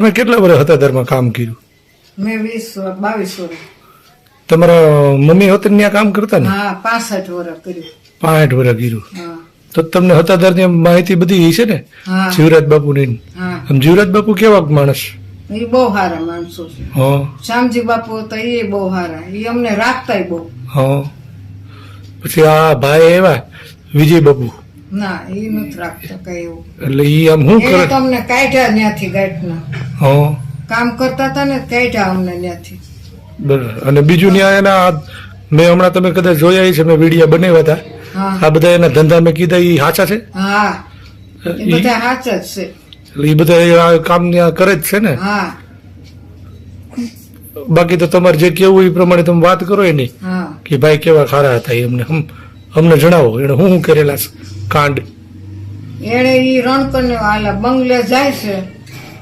તમે કેટલા વર્ષ હતા ધરમાં કામ કર્યું? મેં વીસ બાવીસ વર્ષ. તમારા મમ્મી હતા ત્યાં કામ કરતા ને? હા પાસઠ વર્ષ કર્યું. પાસઠ વર્ષ કર્યું. તો તમને હતાધારની માહિતી બધી છે ને? જીવરાજ બાપુ ની આમ જીવરાજ બાપુ કેવા માણસ? એ બહુ સારા માણસો છે. શ્યામજી બાપુ હતા એ બહુ સારા. એ અમને રાખતા બહુ. હા. પછી આ ભાઈ એવા વિજય બાપુ? ના એ નથી રાખતા કઈ એવું. એટલે એ આમ શું કરે? તમને કાઢ્યા ત્યાંથી ગાંઠના હા. કામ કરતા હતા ને કાઢ્યા અમને ત્યાંથી. બરાબર. અને બીજું ત્યાં એના મેં હમણાં તમે કદાચ જોયા છે મેં વિડીયા બનાવ્યા હતા. આ બધા એના ધંધા મેં કીધા એ હાચા છે? હા. એ બધા હાચા જ છે. એટલે એ બધા કામ કરે જ છે ને? હા. બાકી તો તમારે જે કેવું એ પ્રમાણે તમે વાત કરો એની. કે ભાઈ કેવા ખારા હતા એ અમને. હમ- અમને જણાવો. એને હું શું કરેલા કાંડ? એને ઈ રણકને વાલા બંગલે જાય છે.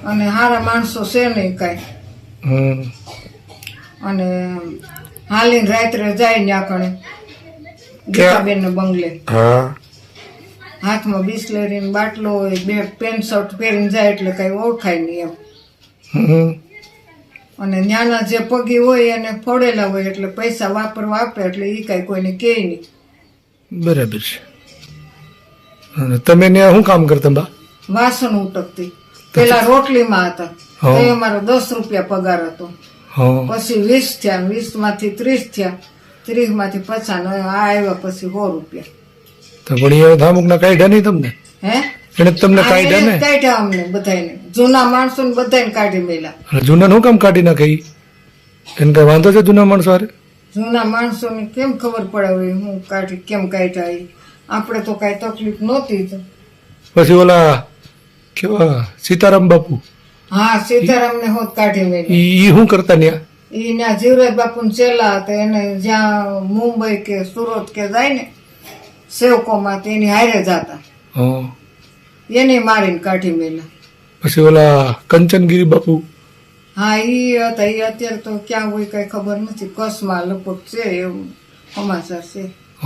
અને હારા માણસો છે નહીં કાંઈ. હમ. અને હાલીને રાત્રે જાય ત્યાં કણે ગીતાબેન બંગલે. હા. હાથમાં બિસ્લેરીનો બાટલો હોય બે પેન્ટ શર્ટ પહેરીને જાય એટલે કઈ ઓળખાય નહીં એમ. હમ. અને નાના જે પગી હોય એને ફોડેલા હોય એટલે પૈસા વાપરવા આપે એટલે એ કઈ કોઈને કહે નહીં. બરાબર છે. તમે ત્યાં શું કામ કરતા બા વાસણ ઉટકતી. પેલા રોટલીમાં હતા. તો અમારો દસ રૂપિયા પગાર હતો. પછી વીસ થયા વીસમાંથી ત્રીસ થયા ત્રીસમાંથી પચાસ ને આ આવ્યા પછી સો રૂપિયા. તો પણ એ ધામુક ના કાઢ્યા નહીં તમને? હે? એને તમને કાઢ્યા ને? કાઢ્યા અમને બધાને જૂના માણસો ને બધાને કાઢી મેલા જૂના નું કામ કાઢી નાખે? એને કઈ વાંધો છે જૂના માણસો અરે જૂના માણસોને કેમ ખબર પડે હવે હું કાઢી કેમ કાઢ્યા? આપણે તો કઈ તકલીફ નહોતી પછી ઓલા કેવા? સીતારામ બાપુ. હા સીતારામ ને હોત કાઢી મેલી ઈ શું કરતા ન્યા? ઈ ન્યા જીવરાજ બાપુ ને ચેલા હતા એને જ્યાં મુંબઈ કે સુરત કે જાય ને સેવકોમાં તો એની હારે જતા હા. એને મારીને કાઢી મેલા પછી ઓલા કંચનગીરી બાપુ? હા ઈ હતા ઈ અત્યારે તો ક્યાં હોય કઈ ખબર નથી કસમાં લગભગ છે એવું સમાચાર છે.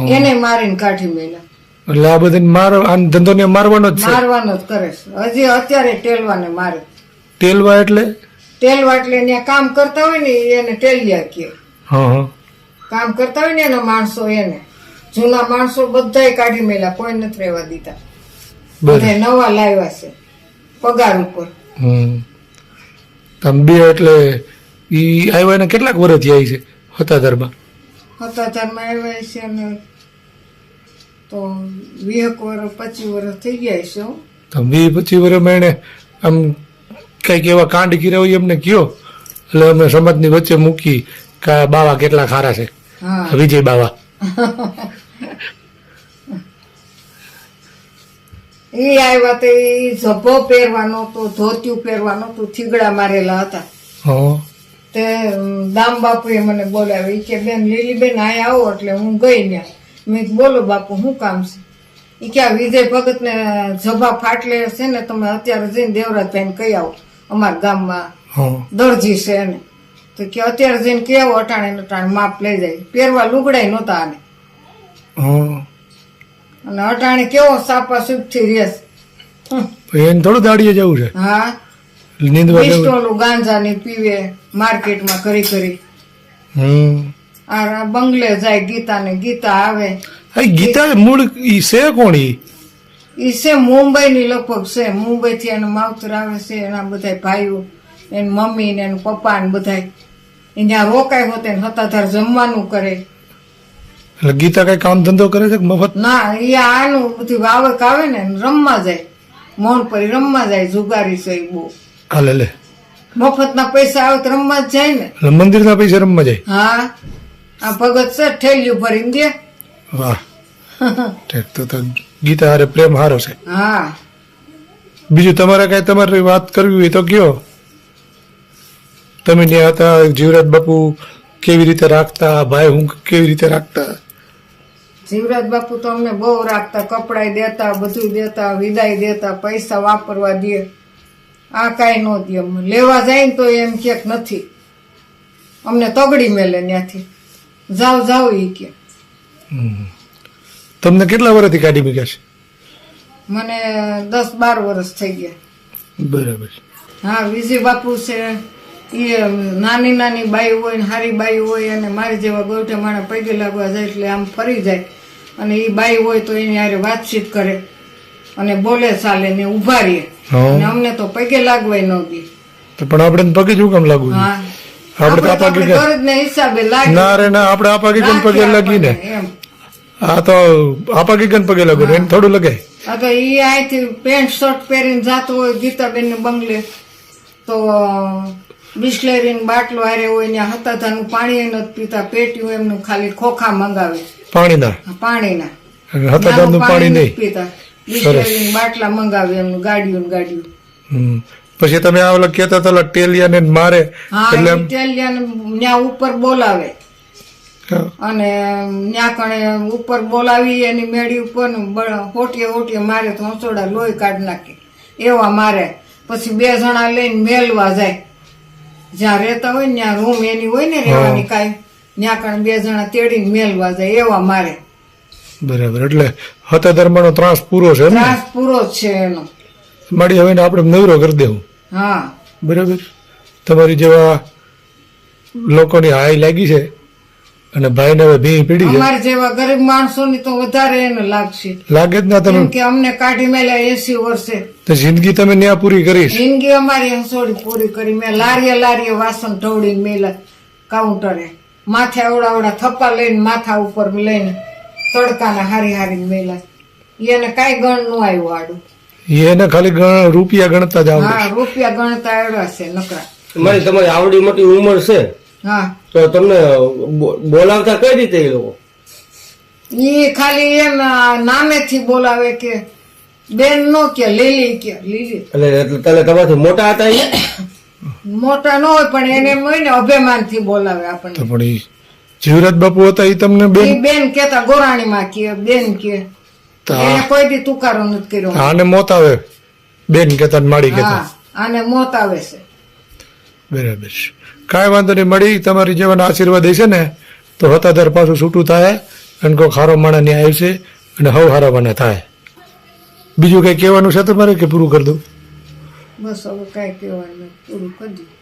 એને મારીને કાઢી મેલા એટલે આ બધાને માર આ ધંધો ને મારવાનો જ છે. મારવાનો જ કરે છે. હજી અત્યારે ટેલવાને મારે. તેલવા એટલે? ટેલવા એટલે ત્યાં કામ કરતા હોય ને એને ટેલિયા કે હા હા. કામ કરતા હોય ને એના માણસો એને. જૂના માણસો બધાય કાઢી મેલા કોઈ નથી રહેવા દીધા. બધા નવા લાવ્યા છે પગાર ઉપર. હમ. તમે બે એટલે ઈ આવ્યા ને કેટલાક વર્ષ થયા છે હતાધારમાં? હતાચારમાં આવ્યા છે ને તો વીસ વર્ષ પચીસ વર્ષ થઈ ગયા છે. તો વી પચીસ વર્ષમાં એને આમ કંઈક એવા કાંડ કર્યા હોય એમને કયો. એટલે અમે સમાજની વચ્ચે મૂકી કે બાવા કેટલા ખારા છે. હા. વિજય બાવા. એ આવ્યા તો એ ઝભ્ભો પહેરવાનો તો ધોતિયું પહેરવાનું તો થીગડા મારેલા હતા. હા. તે દામ બાપુએ મને બોલાવી કે બેન લીલીબેન આય આવો એટલે હું ગઈ ત્યાં મેં બોલો બાપુ શું કામ છે? ઈ કે આ વિજય ભગત ને જભા ફાટલે છે ને તમે અત્યારે જઈને દેવરાજભાઈ કહી આવો. અમારા ગામમાં હા. દરજી છે એને. તો કે અત્યારે જઈને કે આવો અટાણે અટાણે માપ લઈ જાય. પહેરવા લુગડાય નહોતા આને. હા. અને અટાણે કેવો સાપા સુપથી રેસ એને થોડું દાડીએ જવું છે. હા. નિંદવા ગાંજા ને પીવે માર્કેટમાં કરી કરી. હમ. આ બંગલે જાય ગીતા ને ગીતા આવે ગીતા મૂળ ઈ છે કોણ ઈ? ઈ છે મુંબઈ ની લગભગ છે. મુંબઈ થી એના માવતર આવે છે એના બધા ભાઈઓ એની મમ્મી ને એના પપ્પા ને બધા ત્યાં રોકાય હોતે ને હતાધાર જમવાનું કરે. એટલે ગીતા કઈ કામ ધંધો કરે છે મફત? ના એ આનું બધી વાવક આવે ને રમવા જાય. મોન પરી રમવા જાય જુગારી છે બહુ. હાલે લે મફત ના પૈસા આવે તો રમવા જ જાય ને. એટલે મંદિરના પૈસા રમવા જાય? હા. આ ભગત છે ઠેલિયું ભરીને દે. વાહ. તો તો ગીતા હારે પ્રેમ હારો છે. હા. બીજું તમારે કઈ તમારી વાત કરવી હોય તો કયો. તમે ત્યાં હતા જીવરાજ બાપુ કેવી રીતે રાખતા ભાઈ હું કેવી રીતે રાખતા? જીવરાજ બાપુ તો અમને બહુ રાખતા કપડાય દેતા બધું દેતા વિદાય દેતા પૈસા વાપરવા દે. આ કાંઈ ન દે લેવા જાય ને તો એમ ક્યાંક નથી. અમને તગડી મેલે ત્યાંથી જાવ જાઓ એ કે. તમને કેટલા વર્ષથી કાઢી મૂક્યા છે? મને દસ બાર વર્ષ થઈ ગયા. બરાબર. હા વિજય બાપુ છે એ નાની નાની બાઈ હોય ને હારી બાઈ હોય અને મારી જેવા ગોઠે માણે પગે લાગવા જાય એટલે આમ ફરી જાય. અને એ બાઈ હોય તો એની હારે વાતચીત કરે અને બોલે ચાલે ને ઊભા રહીએ અને અમને તો પગે લાગવાય ન દે પણ આપણે પગે શું કામ લાગવું હા. આપણે તો આપણે તો આપા આપણી ગરજને હિસાબે લાગી. ના રે ના આપણે આપા ગણ પગે લાગીને. ને આ તો આપા ગણ પગે લાગુ એને થોડું લગાય. આ તો ઈ અહીંથી પેન્ટ શર્ટ પહેરીને જાતો હોય ગીતાબેન ને બંગલે. તો બિસ્લેરીન બાટલો હારે હોય ને નું પાણી એ નથી પીતા પેટ્યું એમનું ખાલી ખોખા મંગાવે. પાણીના? પાણીના. હતા દાદનું પાણી નહીં. પીતા. બિસ્લેરીન બાટલા મંગાવે એમનું ગાડીયું હમ. પછી તમે આ ઓલા કહેતા હતા ટેલિયા ને મારે. એટલે ટેલિયા ઉપર બોલાવે. અને ત્યાં કણે ઉપર બોલાવી એની મેળી ઉપર હોટીએ હોટીએ મારે તો હંસોડા લોહી કાઢ નાખે. એવા મારે. પછી બે જણા લઈને મેલવા જાય. જ્યાં રહેતા હોય ને ત્યાં રૂમ એની હોય ને રહેવાની કાંઈ. ત્યાં કણે બે જણા તેડીને મેલવા જાય એવા મારે. બરાબર એટલે હતા ધર્મનો ત્રાસ પૂરો છે ત્રાસ પૂરો છે એનો. મળી હવે આપણે નવરો કરી દેવું. હા. બરાબર? તમારી જેવા લોકોની હાઈ લાગી છે અને ભાઈને હવે ભી પીડી છે. અમારે જેવા ગરીબ માણસોની તો વધારે એને લાગશે. લાગે જ ના તમે કે અમને કાઢી મેલ્યા એસી વર્ષે. તો જિંદગી તમે ન્યા પૂરી કરી જિંદગી અમારી હંસોડી પૂરી કરી. મેં લારીએ લારીએ વાસણ ઢવડી મેલા કાઉન્ટરે. માથે આવડા આવડા થપ્પા લઈને માથા ઉપર લઈને તડકાના હારી હારી મેલા એને કાંઈ ગણનું આવ્યું આડું. એને ખાલી ગણ- રૂપિયા ગણતા જ આવડે હા રૂપિયા ગણતા આવડ્યા છે નકરા. મારી તમારી આવડી મોટી ઉંમર છે. હા. તો તમને બો- બોલાવતા કઈ રીતે એ લોકો? ઈ ખાલી એમ નામેથી બોલાવે કે બેન નો કે લીલી કે લીલી. એટલે એટલે તને તમારાથી મોટા હતા એ મોટા ન હોય પણ એને એમ હોય અભિમાનથી બોલાવે તો આપણને પણ એ જીવરાજ બાપુ હતા એ તમને બેન? ઈ બેન કેતા ગોરાણી માં કે બેન કે. એને કોઈ દી તુકારો નથી કર્યો. આને મોત આવે. બેન કેતા ને માડી કેતા આને મોત આવે છે. બરાબર છે. કાંઈ વાંધો નહીં મળી તમારી જેવાના આશીર્વાદ હશે ને તો હતાધાર પાછું છૂટું થાય અને કોઈ ખારો માણા ન્યાય આવશે અને હવ હારા મને થાય. બીજું કઈ કહેવાનું છે તમારે કે પૂરું કરી દઉં? બસ હવે કઈ કહેવાનું પૂરું કરી દીધું